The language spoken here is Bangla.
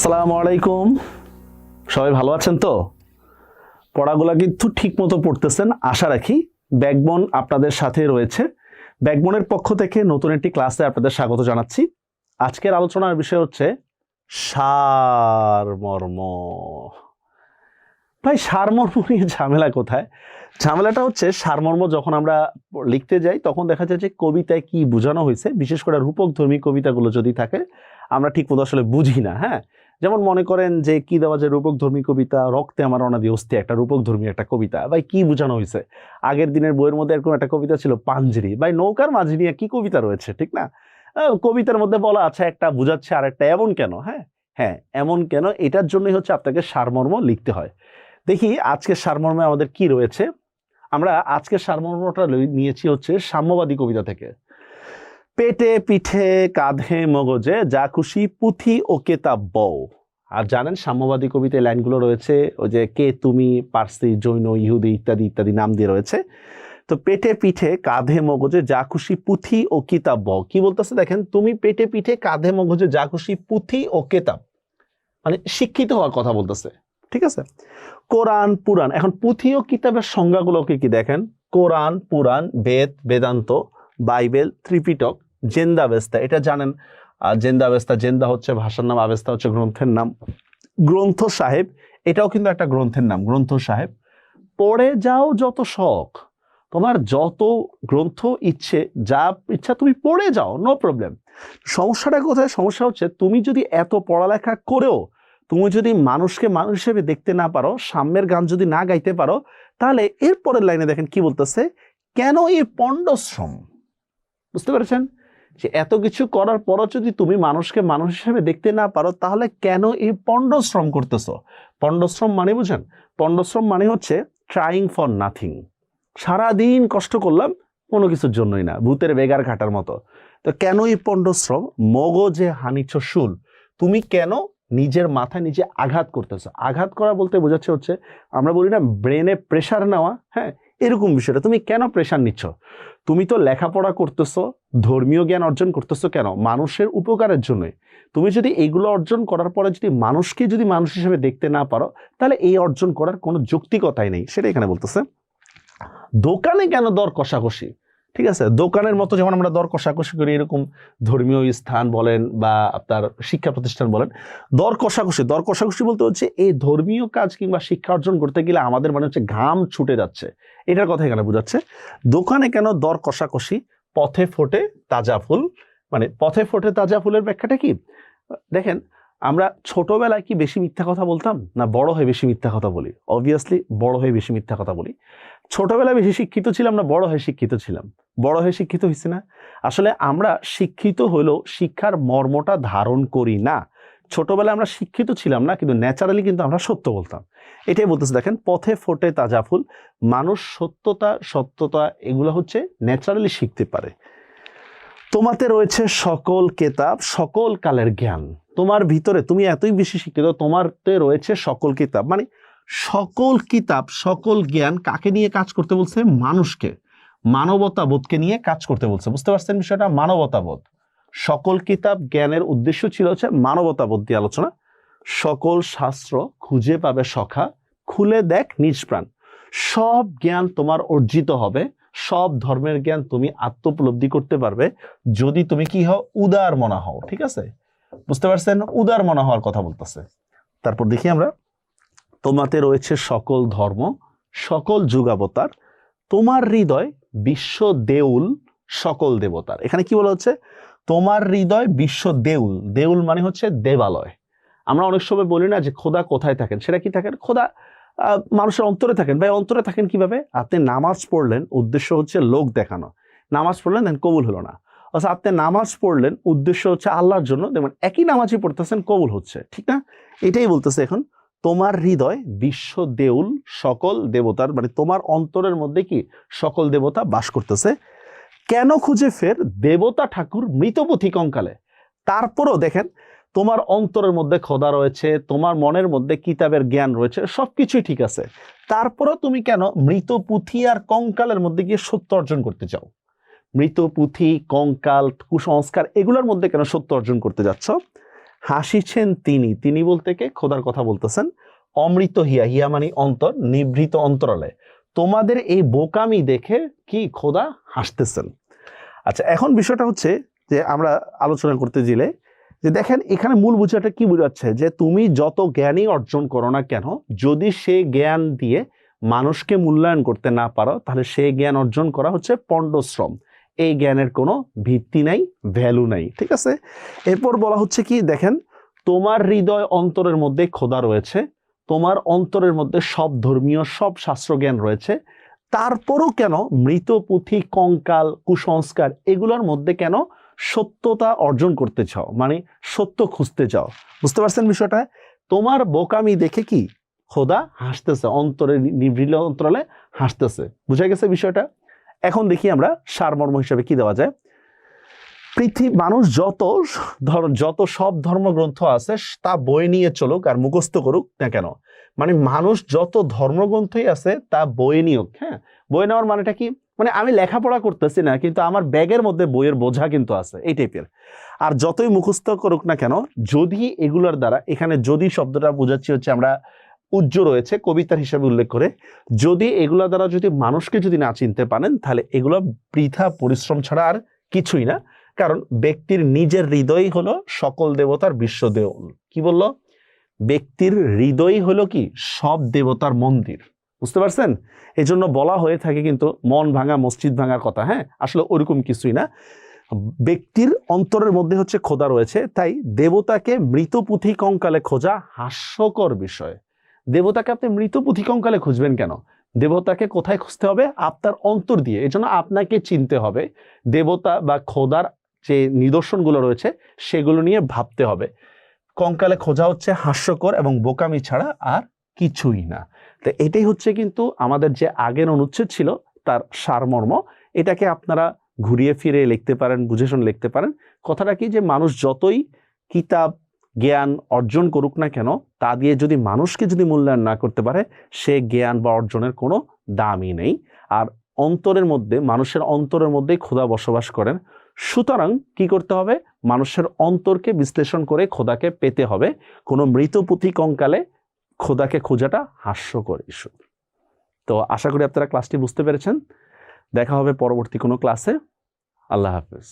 আসসালামু আলাইকুম। সবাই ভালো আছেন তো? পড়াগুলা কিন্তু ঠিক মতো পড়তেছেন, আশা রাখি। ব্যাকবন আপনাদের সাথে রয়েছে। ব্যাকবনের পক্ষ থেকে নতুন একটি ক্লাসে আপনাদের স্বাগত জানাচ্ছি। আজকের আলোচনার বিষয় হচ্ছে সারমর্ম। ভাই, সারমর্ম নিয়ে ঝামেলা কোথায়? ঝামেলাটা হচ্ছে সারমর্ম যখন আমরা লিখতে যাই, তখন দেখা যায় যে কবিতায় কি বোঝানো হয়েছে। বিশেষ করে রূপক ধর্মী কবিতাগুলো যদি থাকে, আমরা ঠিক মতো আসলে বুঝি না হ্যাঁ? যেমন মনে করেন যে কি দেওয়া যায় রূপক ধর্মী কবিতা, রক্তে আমার অনাদি অস্থি, একটা রূপক ধর্মী একটা কবিতা। ভাই, কি বোঝানো হয়েছে? আগের দিনের বইয়ের মধ্যে এরকম একটা কবিতা ছিল, পাঞ্জরি। ভাই, নৌকার মাঝি নিয়ে কি কবিতা রয়েছে, ঠিক না? কবিতার মধ্যে বলা আছে, একটা বুঝাচ্ছে আর একটা এমন কেন হ্যাঁ? হ্যাঁ এমন কেন? এটার জন্যই হচ্ছে আপনাকে সারমর্ম লিখতে হয়। দেখি আজকের সারমর্মে আমাদের কি রয়েছে? আমরা আজকের সারমর্মটা নিয়েছি হচ্ছে সাম্যবাদী কবিতা থেকে। পেটে পিঠে কাঁধে মগজে যা খুশি পুঁথি ও কেতাব বউ আর জানেন, সাম্যবাদী কবিতায় লাইনগুলো রয়েছে, ওই যে কে তুমি, পার্সি, জৈন, ইহুদি ইত্যাদি ইত্যাদি নাম দিয়ে রয়েছে। তো পেটে পিঠে কাঁধে মগজে যা খুশি পুঁথি ও কিতাব বউ কি বলতেছে দেখেন, তুমি পেটে পিঠে কাঁধে মগজে যা খুশি পুঁথি ও কেতাব। মানে শিক্ষিত হওয়ার কথা বলতেছে, ঠিক আছে? কোরআন, পুরাণ, এখন পুঁথি ও কিতাবের সংজ্ঞাগুলোকে কি দেখেন? Quran, Purana, Veda, Vedanta, Bible, Tripitaka Zend Avesta এটা জানেন? আহ, জেন্দাবেস্তা জেন্দা হচ্ছে ভাষার নাম আবেস্তা হচ্ছে গ্রন্থের নাম। গ্রন্থ সাহেব এটাও কিন্তু একটা গ্রন্থের নাম গ্রন্থ সাহেব। পড়ে যাও যত শখ তোমার যত গ্রন্থ ইচ্ছে যা ইচ্ছা তুমি পড়ে যাও নো প্রবলেম সমস্যাটা কোথায়? সমস্যা হচ্ছে তুমি যদি এত পড়ালেখা করেও তুমি যদি মানুষকে মানুষ হিসেবে দেখতে না পারো সাম্যের গান যদি না গাইতে পারো তাহলে এরপরের লাইনে দেখেন কি বলতেছে কেন এই পণ্ডশ্রম? বুঝতে পেরেছেন? যে এত কিছু করার পরও যদি তুমি মানুষকে মানুষ হিসেবে দেখতে না পারো, তাহলে কেন এই পণ্ডশ্রম করতেছো? পণ্ডশ্রম মানে বুঝেন, পণ্ডশ্রম মানে হচ্ছে ট্রাইং ফর নাথিং সারাদিন কষ্ট করলাম, কোনো কিছুর জন্যই না, ভূতের বেগার ঘাটার মতো। তো কেন এই পণ্ডশ্রম? মগজে হানিছ শুল, তুমি কেন নিজের মাথায় নিজে আঘাত করতেছো? আঘাত করা বলতে বোঝাচ্ছে হচ্ছে, আমরা বলি না ব্রেনে প্রেশার নেওয়া হ্যাঁ এরকম বিষয়টা। তুমি কেন প্রেশার নিচ্ছ? তুমি তো লেখাপড়া করতেছো, ধর্মীয় জ্ঞান অর্জন করতেছো কেন? মানুষের উপকারের জন্য। তুমি যদি এগুলো অর্জন করার পরে যদি মানুষকে যদি মানুষ হিসেবে দেখতে না পারো, তাহলে এই অর্জন করার কোনো যৌক্তিকতাই নেই। সেটা এখানে বলতেছে, দোকানে কেন দর কষাকষি? ঠিক আছে? দোকানের মতো যেমন আমরা দর কষাকষি করি, এরকম ধর্মীয় স্থান বলেন বা আপনার শিক্ষা প্রতিষ্ঠান বলেন, দর কষাকষি দর কষাকষি বলতে হচ্ছে এই ধর্মীয় কাজ কিংবা শিক্ষা অর্জন করতে গেলে আমাদের মানে হচ্ছে ঘাম ছুটে যাচ্ছে। এটার কথা এখানে বোঝাচ্ছে। দোকানে কেন দর কষাকষি? পথে ফোটে তাজা ফুল। মানে পথে ফোটে তাজা ফুলের ব্যাখ্যাটা কি? দেখেন আমরা ছোটবেলায় কি বেশি মিথ্যা কথা বলতাম? না, বড় হয়ে বেশি মিথ্যা কথা বলি। অবভিয়াসলি বড় হয়ে বেশি মিথ্যা কথা বলি। ছোটবেলায় বেশি শিক্ষিত ছিলাম না, বড় হয়ে শিক্ষিত ছিলাম। বড় হয়ে শিক্ষিত হয়েছি না। আসলে আমরা শিক্ষিত হলেও শিক্ষার মর্মটা ধারণ করি না। ছোটবেলায় আমরা শিক্ষিত ছিলাম না, কিন্তু ন্যাচারালি কিন্তু আমরা সত্য বলতাম। এটাই বলতেছে, দেখেন, পথে ফোটে তাজা ফুল। মানুষ সত্যতা সত্যতা, এগুলো হচ্ছে ন্যাচারালি শিখতে পারে। তোমাতে রয়েছে সকল কেতাব, সকল কালের জ্ঞান। তোমার ভিতরে, তুমি এতই বেশি শিক্ষিত তোমারতে রয়েছে সকল কিতাব। মানে সকল কিতাব, সকল জ্ঞান কাকে নিয়ে কাজ করতে বলছে? মানুষকে। মানবতাবোধকে নিয়ে কাজ করতে বলছে। বুঝতে পারছেন বিষয়টা? মানবতাবোধ। সকল কিতাব জ্ঞানের উদ্দেশ্য ছিল হচ্ছে মানবতাবোধ দিয়ে আলোচনা। সকল শাস্ত্র খুঁজে পাবে সখা, খুলে দেখ নিজ প্রাণ। সব জ্ঞান তোমার অর্জিত হবে। সব ধর্মের জ্ঞান তুমি আত্মোপলব্ধি করতে পারবে যদি তুমি কি হও উদার মনা হও, ঠিক আছে? বুঝতে পারছেন? উদার মনা হওয়ার কথা বলতেছে। তারপর দেখি আমরা, তোমাতে রয়েছে সকল ধর্ম, সকল যুগাবতার, তোমার হৃদয় বিশ্ব দেউল, সকল দেবতার। এখানে কি বলা হচ্ছে? তোমার হৃদয় বিশ্ব দেউল দেউল মানে হচ্ছে দেবালয়। আমরা অনেক সময় বলি না যে খোদা কোথায় থাকেন? সেটা কি থাকেন? খোদা মানুষের অন্তরে থাকেন। ভাই, অন্তরে থাকেন কীভাবে? আপনি নামাজ পড়লেন, উদ্দেশ্য হচ্ছে লোক দেখানো। নামাজ পড়লেন, দেন কবুল হলো না। অথবা আপনি নামাজ পড়লেন, উদ্দেশ্য হচ্ছে আল্লাহর জন্য দেখবেন একই নামাজই পড়তেছেন, কবুল হচ্ছে। ঠিক না? এটাই বলতেছে এখন, তোমার হৃদয় বিশ্ব দেউল, সকল দেবতার মানে তোমার অন্তরের মধ্যে কি সকল দেবতা বাস করতেছে? কেন খুঁজে ফের দেবতা ঠাকুর মৃতপথি কঙ্কালে তারপরও দেখেন তোমার অন্তরের মধ্যে খোদা রয়েছে, তোমার মনের মধ্যে কিতাবের জ্ঞান রয়েছে, সবকিছুই ঠিক আছে। তারপরও তুমি কেন মৃত পুঁথি আর কঙ্কালের মধ্যে গিয়ে সত্য অর্জন করতে চাও? মৃত পুঁথি, কঙ্কাল, কুসংস্কার এগুলোর মধ্যে কেন সত্য অর্জন করতে যাচ্ছ? হাসিছেন তিনি। তিনি বলতে কে? খোদার কথা বলতেছেন। অমৃত হিয়া হিয়া মানে অন্তর, নিভৃত অন্তরালে। তোমাদের এই বোকামি দেখে কি খোদা হাসতেছেন? আচ্ছা এখন বিষয়টা হচ্ছে যে আমরা আলোচনা করতে গেলে যে দেখেন, এখানে মূল বুঝাটা কি বোঝাচ্ছে? যে তুমি যত জ্ঞানই অর্জন করো না কেন, যদি সে জ্ঞান দিয়ে মানুষকে মূল্যায়ন করতে না পারো, তাহলে সেই জ্ঞান অর্জন করা হচ্ছে পণ্ডশ্রম। এই জ্ঞানের কোনো ভিত্তি নাই ভ্যালু নাই, ঠিক আছে? এরপর বলা হচ্ছে কি, দেখেন, তোমার হৃদয় অন্তরের মধ্যে খোদা রয়েছে, তোমার অন্তরের মধ্যে সব ধর্মীয়, সব শাস্ত্রজ্ঞান রয়েছে, তারপরও কেন মৃত পুঁথি, কঙ্কাল, কুসংস্কার, এগুলোর মধ্যে কেন সত্যতা অর্জন করতে চাও মানে সত্য খুঁজতে চাও, বুঝতে পারছেন বিষয়টা? তোমার বোকামি দেখে কি খোদা হাসতেছে, অন্তরে নিভৃল অন্তরালে হাসতেছে, বুঝা গেছে বিষয়টা? এখন দেখি আমরা সারমর্ম হিসেবে কি দেওয়া যায়। পৃথিবী মানুষ যত ধর, যত সব ধর্মগ্রন্থ আছে, তা বই নিয়ে চলুক আর মুখস্থ করুক না কেন। মানে মানুষ যত ধর্মগ্রন্থই আছে, তা বই নিয়োগ হ্যাঁ? বই নেওয়ার মানেটা কি? মানে আমি লেখাপড়া করতেছি না, কিন্তু আমার ব্যাগের মধ্যে বইয়ের বোঝা কিন্তু আছে, এই টাইপের আর যতই মুখস্থ করুক না কেন, যদি এগুলোর দ্বারা, এখানে যদি শব্দটা বোঝাচ্ছি হচ্ছে আমরা উজ্জ্ব রয়েছে, কবিতার হিসাবে উল্লেখ করে, যদি এগুলো দ্বারা যদি মানুষকে যদি না চিনতে পারেন, তাহলে এগুলো বৃথা পরিশ্রম ছাড়া আর কিছুই না, কারণ ব্যক্তির নিজের হৃদয় হলো সকল দেবতার বিশ্ব দেউল। কি বলল? ব্যক্তির হৃদয় হলো কি? সব দেবতার মন্দির। বুঝতে পারছেন? এই জন্য বলা হয়ে থাকে কিন্তু মন ভাঙা, মসজিদ ভাঙার কথা হ্যাঁ? আসলে ওরকম কিছুই না। ব্যক্তির অন্তরের মধ্যে হচ্ছে খোদা রয়েছে, তাই দেবতাকে মৃত পুঁথি কঙ্কালে খোঁজা হাস্যকর বিষয়। দেবতাকে আপনি মৃত পুঁথি কঙ্কালে খুঁজবেন কেন? দেবতাকে কোথায় খুঁজতে হবে? আপনার অন্তর দিয়ে। এই জন্য আপনাকে চিনতে হবে, দেবতা বা খোদার যে নিদর্শনগুলো রয়েছে, সেগুলো নিয়ে ভাবতে হবে। কঙ্কালে খোঁজা হচ্ছে হাস্যকর এবং বোকামি ছাড়া আর কিছুই না। তো এটাই হচ্ছে কিন্তু আমাদের যে আগের অনুচ্ছেদ ছিল, তার সারমর্ম। এটাকে আপনারা ঘুরিয়ে ফিরে লিখতে পারেন বুঝে শুনে লিখতে পারেন। কথাটা কি যে মানুষ যতই কিতাব, জ্ঞান অর্জন করুক না কেন, তা দিয়ে যদি মানুষকে যদি মূল্যায়ন না করতে পারে, সে জ্ঞান বা অর্জনের কোনো দামই নেই। আর অন্তরের মধ্যে, মানুষের অন্তরের মধ্যেই খোদা বসবাস করেন। সুতরাং কি করতে হবে? মানুষের অন্তরকে বিশ্লেষণ করে খোদাকে পেতে হবে। কোনো মৃত পুঁথি কঙ্কালে খোদাকে খোঁজাটা হাস্যকর ইস্যু। তো আশা করি আপনারা ক্লাসটি বুঝতে পেরেছেন। দেখা হবে পরবর্তী কোনো ক্লাসে আল্লাহ হাফেজ।